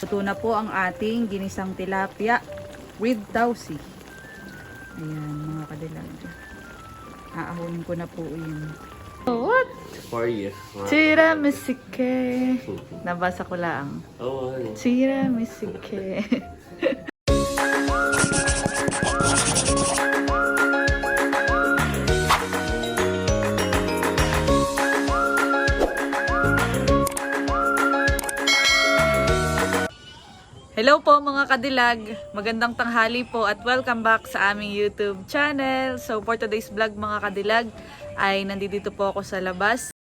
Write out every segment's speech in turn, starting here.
Luto na po ang ating ginisang tilapia with tausi. Ayan, mga kadilag. Aahunin ko na po yun. What? For you. Tira misike. Nabasa ko lang. Oo, ano. Tira misike. Hello po mga kadilag! Magandang tanghali po at welcome back sa aming YouTube channel. So for today's vlog mga kadilag ay nandito po ako sa labas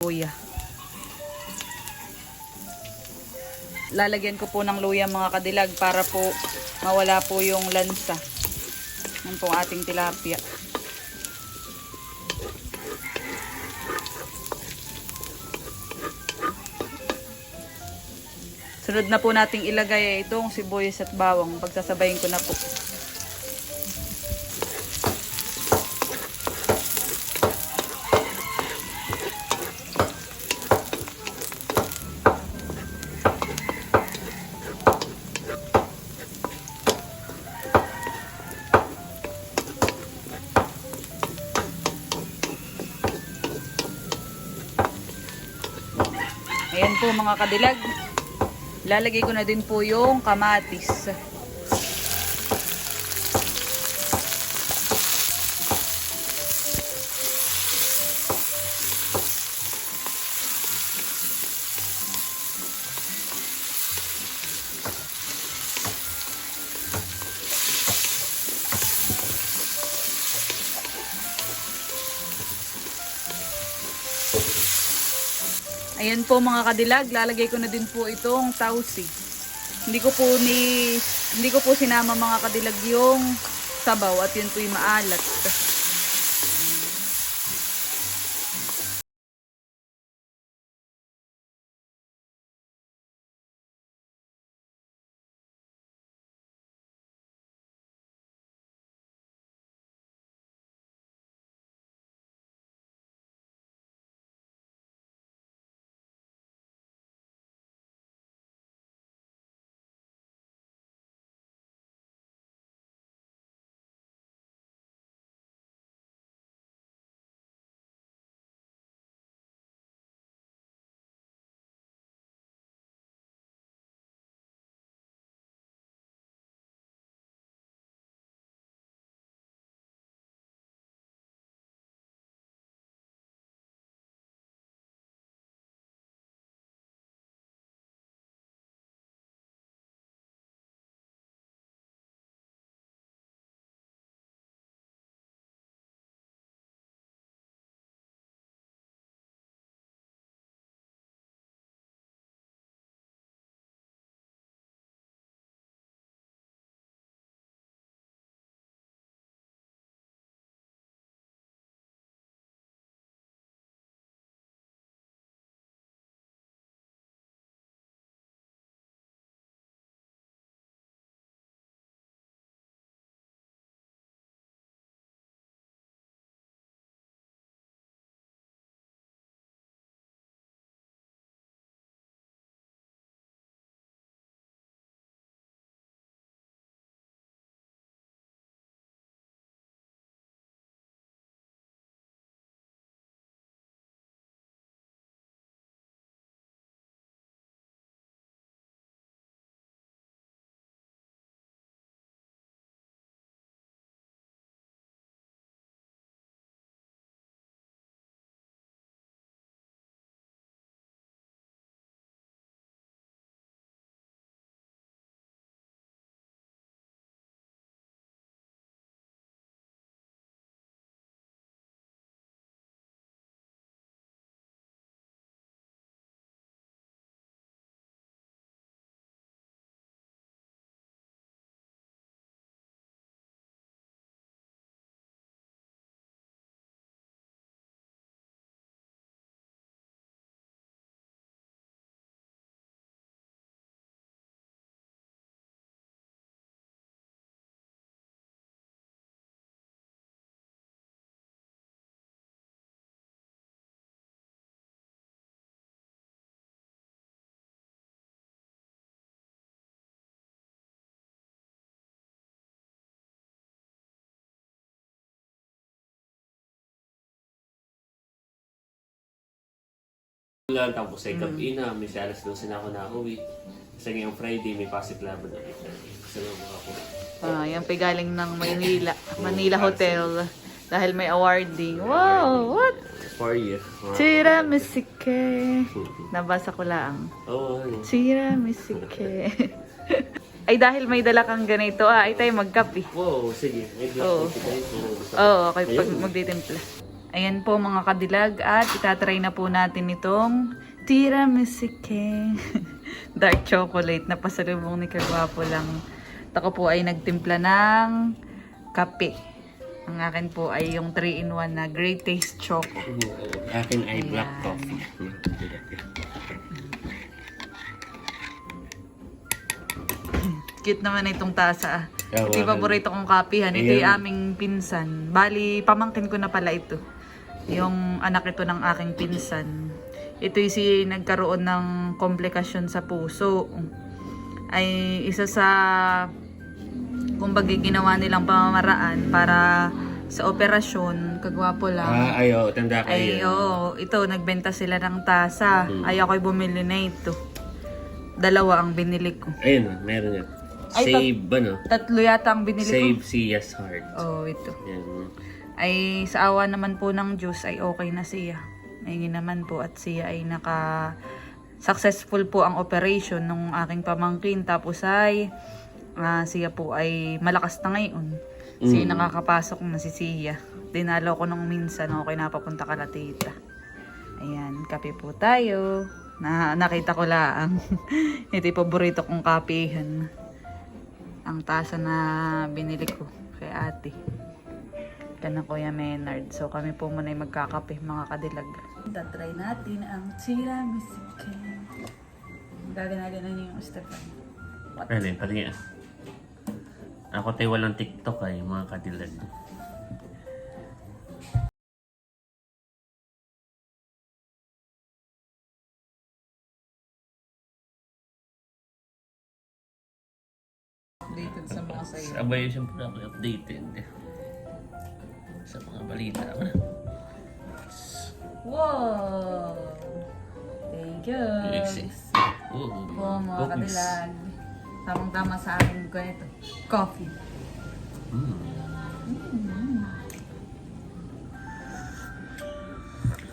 luya. Lalagyan ko po ng luya mga kadilag para po mawala po yung lansa ng po ating tilapia. Sunod na po nating ilagay ay itong sibuyas at bawang. Pagsasabayin ko na po. Mga kadilag. Lalagay ko na din po yung kamatis. Ayan po mga kadilag, lalagay ko na din po itong tausi. Hindi ko po ni hindi ko po sinama mga kadilag yung sabaw at yun po yung maalat. Lang, tapos ay ina, may si alas 12 na ako na uwi. Kasi ngayong Friday, may pasik laban na Kasi nga ako. Ah, yan pa galing ng Manila, Manila Hotel. Dahil may awarding. Wow, what? Four years. Chira Misike. Nabasa ko lang. Oo, ano. Chira Misike. Ay dahil may dala kang ganito, ah, ay tayo magkape. Wow, sige. May Oo. black coffee tayo. kung gusto mo. Oo, okay, pag Ayun. magtitimpla. Ayan po mga kadilag at itatry na po natin itong tiramisu cake. Dark chocolate na pasalubong ni Kagwapo lang. Ako po ay nagtimpla ng kape. Ang akin po ay yung 3-in-1 na Great Taste Choco. Akin ay black coffee. Cute naman na itong tasa. ah. Oo, Ito yung paborito kong kapihan. Ito yung aming pinsan. Bali, pamangkin ko na pala ito. Yung anak ito ng aking pinsan. Ito si nagkaroon ng komplikasyon sa puso. Ay isa sa kumbaga ginawa nilang pamamaraan para sa operasyon, kagwapo lang. Ah, ayo, tanda ka Ay, yan. oo. Ito, nagbenta sila ng tasa. Ay, ako'y bumili na ito. Dalawa ang binili ko. Ayun, meron yan. Ay, Save, ano? Tatlo yata ang binili Save Sia's Heart. ko. Oh, ito. Yan. Ay, sa awa naman po ng Diyos, ay okay na siya. Ayun naman po. At siya ay naka... Successful po ang operation ng aking pamangkin. Tapos ay... ah, siya po ay malakas na ngayon. Siya Mm. nakakapasok na si Siya. Dinalo ko nung minsan okay napapunta ka na tita. Ayan, kape po tayo. Na, nakita ko lang. Ito yung paborito kong kapihan. Ang tasa na binili ko kay ate. Yan ang Kuya Menard. So kami po muna ay magkakape mga kadilag. Tatry natin ang tiramisu cake. Gaganagan na niyo yung Stefan. Ano yun, pati nga. Ako tayo walang TikTok ay, mga kadilag. Updated sa mga sayo. Sabay siyempre ako updated. Sa mga balita. Wow! Thank you! Yes. Po mga Cookies. kadilag. Tamang-tama sa akin ko ito. Coffee. Mm.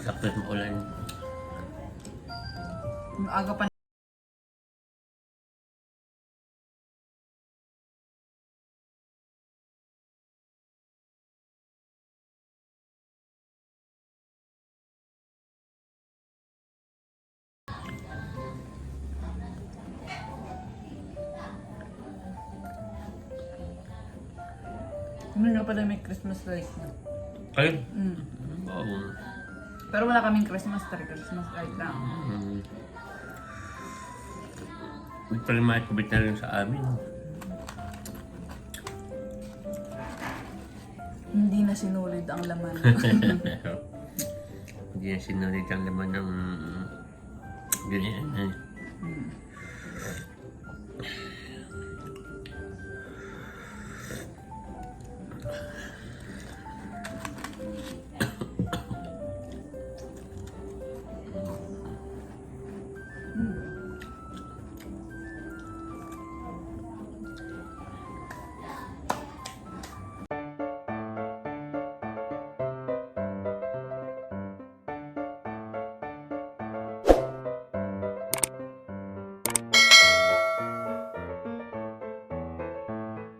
Sakto at maulan. Ang aga pa Ano nga pala may Christmas light na. Kayo? Mm. Oo. Pero wala kaming Christmas tree, Christmas light lang. Mm. May pala makikabit na rin sa amin. Hindi na sinulid ang laman. Hindi na sinunod ang laman ng ganyan. eh.